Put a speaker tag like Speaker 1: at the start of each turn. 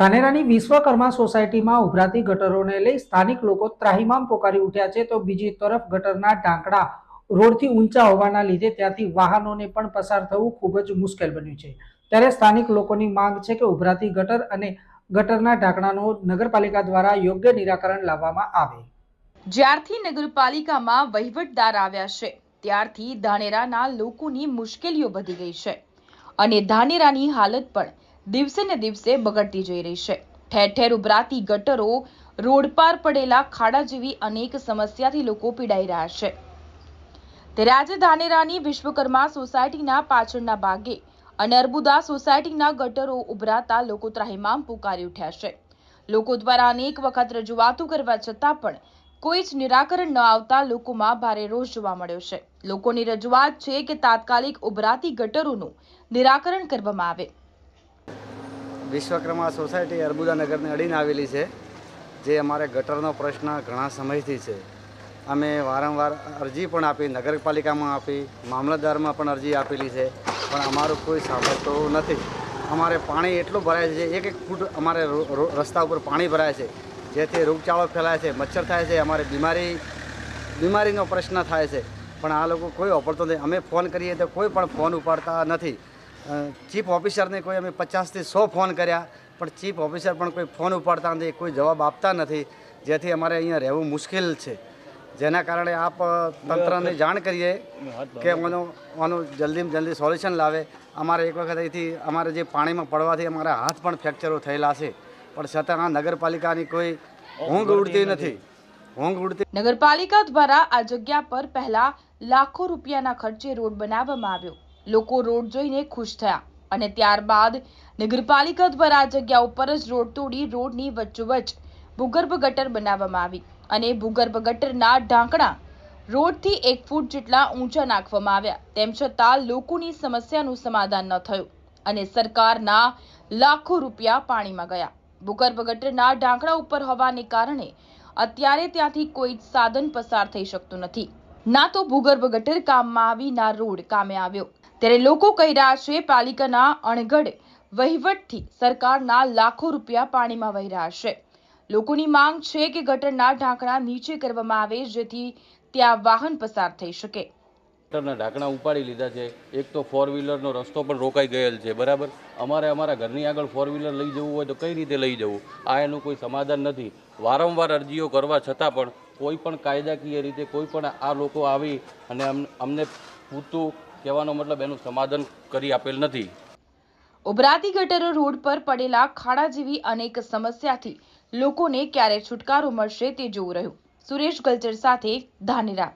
Speaker 1: ધાનેરાની વિશ્વકર્મા સોસાયટીમાં ઉભરાતી ગટરોને લઈ સ્થાનિક લોકો ત્રાહિમામ પોકારી ઉઠ્યા છે તો બીજી તરફ ગટરના ઢાંકડા રોડથી ઊંચા હોવાના લીધે ત્યાંથી વાહનોને પણ પસાર થવું ખૂબ જ મુશ્કેલ બન્યું છે. ત્યારે સ્થાનિક લોકોની માંગ છે કે ઉભરાતી ગટર અને ગટરના ઢાંકણાનું નગરપાલિકા દ્વારા યોગ્ય નિરાકરણ લાવવામાં આવે.
Speaker 2: જ્યારથી નગરપાલિકામાં વહીવટદાર આવ્યા છે, ત્યારથી ધાનેરાના લોકોની મુશ્કેલીઓ વધી ગઈ છે અને ધાનેરાની હાલત પણ દિવસે ને દિવસે બગડતી જઈ રહી છે. ઠેર ઠેર ઉભરાતી ગટરો રોડ પાર પડેલા ખાડા જેવી અનેક સમસ્યાથી લોકો પીડાઈ રહ્યા છે. ત્યારે આજે ધાનેરાની વિશ્વકર્મા સોસાયટીના પાછળના ભાગે અને અર્બુદા સોસાયટીના ગટરો ઉભરાતા લોકો ત્રાહિમામ પુકારી ઉઠ્યા છે. લોકો દ્વારા અનેક વખત રજૂઆતો કરવા છતાં પણ કોઈ જ નિરાકરણ ન આવતા લોકોમાં ભારે રોષ જોવા મળ્યો છે. લોકોની રજૂઆત છે કે તાત્કાલિક ઉભરાતી ગટરોનું નિરાકરણ કરવામાં આવે.
Speaker 3: વિશ્વકર્મા સોસાયટી અર્બુદાનગરને અડીને આવેલી છે, જે અમારે ગટરનો પ્રશ્ન ઘણા સમયથી છે. અમે વારંવાર અરજી પણ આપી, નગરપાલિકામાં આપી, મામલતદારમાં પણ અરજી આપેલી છે, પણ અમારું કોઈ સાંભળતું નથી. અમારે પાણી એટલું ભરાય છે, એક એક ફૂટ અમારે રસ્તા ઉપર પાણી ભરાય છે, જેથી રોગચાળો ફેલાય છે, મચ્છર થાય છે, અમારે બીમારી, બીમારીનો પ્રશ્ન થાય છે. પણ આ લોકો કોઈ વાપરતો નથી. અમે ફોન કરીએ તો કોઈ પણ ફોન ઉપાડતા નથી. ચીફ ઓફિસરને કોઈ અમે પચાસથી સો ફોન કર્યા, પણ ચીફ ઓફિસર પણ કોઈ ફોન ઉપાડતા નથી, કોઈ જવાબ આપતા નથી. જેથી અમારે અહીંયા રહેવું મુશ્કેલ છે. જેના કારણે આપ તંત્રને જાણ કરીએ કે આનો આનું જલ્દીમાં જલ્દી સોલ્યુશન લાવે. અમારે એક વખત અહીંથી અમારે જે પાણીમાં પડવાથી અમારા હાથ પણ ફ્રેક્ચરો થયેલા છે. પણ છતાં આ નગરપાલિકાની કોઈ ઊંઘ ઉડતી નથી. ઊંઘ ઉડતી
Speaker 2: નગરપાલિકા દ્વારા આ જગ્યા પર પહેલા લાખો રૂપિયાના ખર્ચે રોડ બનાવવામાં આવ્યો. લોકો રોડ જોઈને ખુશ થયા અને ત્યારબાદ નગરપાલિકા દ્વારા આ જગ્યા ઉપર જ રોડ તોડી રોડની વચ્ચોવચ્ચ ભૂગર્ભ ગટર બનાવવામાં આવી અને ભૂગર્ભ ગટરના ઢાંકણા રોડથી એક ફૂટ જેટલા ઊંચા નાખવામાં આવ્યા. તેમ છતાં લોકોની સમસ્યાનું સમાધાન ન થયું અને સરકારના લાખો રૂપિયા પાણીમાં ગયા. ભૂગર્ભ ગટરના ઢાંકણા ઉપર હોવાને કારણે અત્યારે ત્યાંથી કોઈ સાધન પસાર થઈ શકતું નથી. ના તો ભૂગર્ભ ગટર કામમાં આવી ના રોડ કામે આવ્યો. ત્યારે લોકો કહી રહ્યા છે, પાલિકાના અણઘડ વહીવટથી સરકારના લાખો રૂપિયા પાણીમાં વહી રહ્યા છે. લોકોની માંગ છે કે ગટરના ઢાંકણા નીચે કરવામાં આવે, જેથી ત્યાં વાહન પસાર થઈ શકે.
Speaker 4: ગટરના ઢાંકણા ઉપાડી લીધા છે. એક તો ફોર વ્હીલરનો રસ્તો પણ રોકાઈ ગયેલ છે, બરાબર? અમારે અમારા ઘરની આગળ ફોર વ્હીલર લઈ જવું હોય તો કઈ રીતે લઈ જવું? આ એનું કોઈ સમાધાન નથી. વારંવાર અરજીઓ કરવા છતાં પણ કોઈ પણ કાયદાકીય રીતે કોઈ પણ આ લોકો આવી અને અમ- અમને પૂરતું કહેવાનો મતલબ એનું સમાધાન કરી આપેલ નથી.
Speaker 2: ઉભરાતી ગટરો રોડ પર પડેલા ખાડા જેવી અનેક સમસ્યાથી લોકોને ક્યારે છુટકારો મળશે તે જોવું રહ્યું. સુરેશ ગલચર સાથે ધાનેરા.